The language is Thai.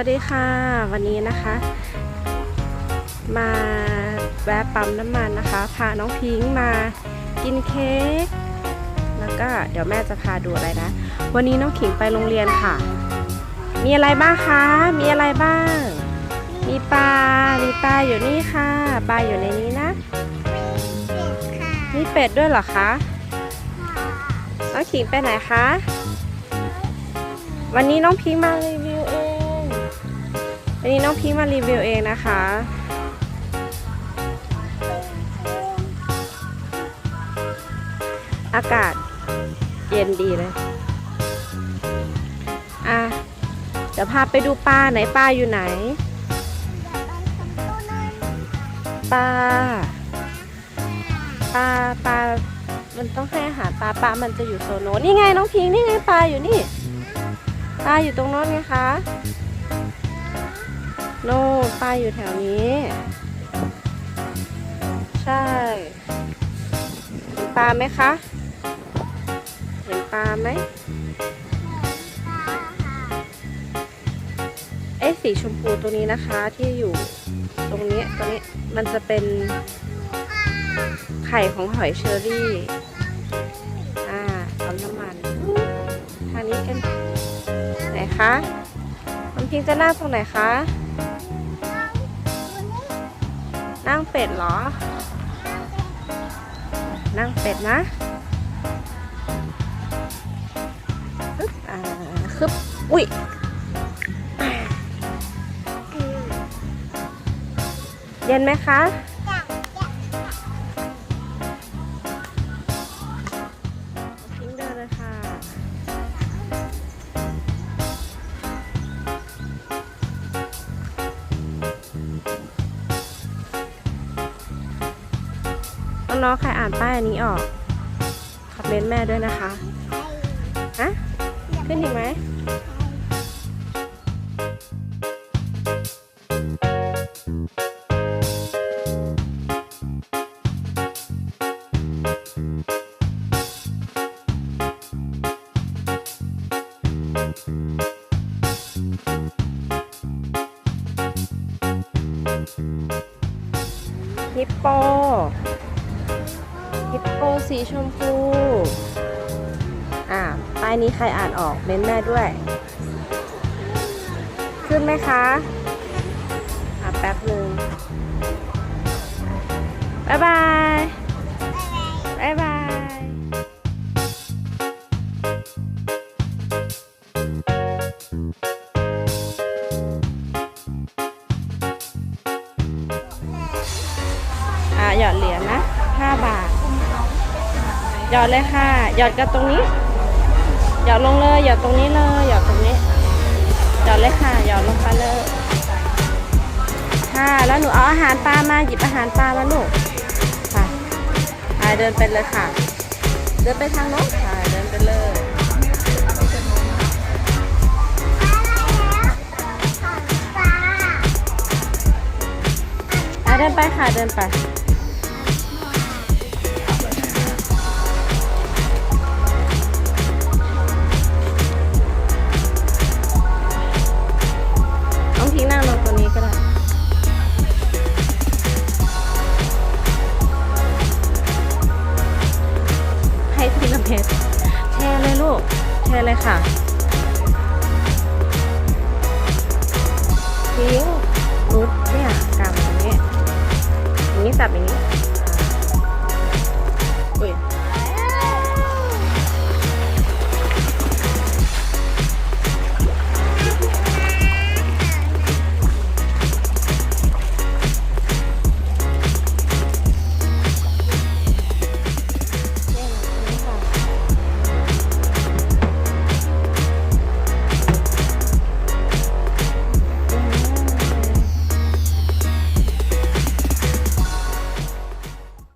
วัสดีค่ะ วันนี้นะคะ มาแวะปั๊มน้ำมันนะคะ พาน้องพิงค์มากินเค้กแล้วก็เดี๋ยวแม่จะพาดูอะไรนะ วันนี้น้องขิงไปโรงเรียนค่ะ มีอะไรบ้างคะ มีอะไรบ้าง มีปลา มีปลาอยู่นี่ค่ะ ปลาอยู่ในนี้นะ มีเป็ดด้วยเหรอคะน้องขิงไปไหนคะ วันนี้น้องพิงค์มารีวิวเองวันนี้น้องพิงมารีวิวเองนะคะ อากาศเย็นดีเลย อะ เดี๋ยวพาไปดูปลาไหนปลาอยู่ไหนปลาปลาปลามันต้องให้อาหารปลาปลามันจะอยู่โซนโน้นนี่ไงน้องพิง นี่ไงปลาอยู่นี่ ปลาอยู่ตรงโน้นไงคะ โน่ปลาอยู่แถวนี้ ใช่ เห็นปลาไหมคะ เห็นปลาไหมไอ้สีชมพูตัวนี้นะคะที่อยู่ตรงนี้ตรงนี้มันจะเป็นไข่ของหอยเชอรี่ อ่าปั๊มน้ำมันทางนี้กันไหนคะน้ำพิงจะนั่งตรงไหนคะ นั่งเป็ดเหรอ นั่งเป็ดนะฮึบอ่าคึบอุ้ยเย็นไหมคะ น้องๆใครอ่านป้ายอันนี้ออกคอมเมนต์แม่ด้วยนะคะฮะขึ้นอีกไหมฮิปโป ฮิปโปสีชมพู อ่าป้ายนี้ใครอ่านออกเม้นแม่ด้วย ขึ้นไหมคะ อะแป๊บหนึ่งบ๊ายบาย หยอดเลยค่ะ หยอดกันตรงนี้ หยอดลงเลย หยอดตรงนี้เลย หยอดตรงนี้ หยอดเลยค่ะ หยอดลงไปเลย ค่ะ แล้วหนูเอาอาหารปลามา หยิบอาหารปลาแล้วหนูค่ะอ่าเดินไปเลยค่ะ เดินไปทางโน้นค่ะ เดินไปเลยเดินไปค่ะ เดินไป เพชรแชร์เลยลูกแชร์เลยค่ะทิ้งรุดเนี่ยกำอย่างนี้อย่างนี้ตับอย่างนี้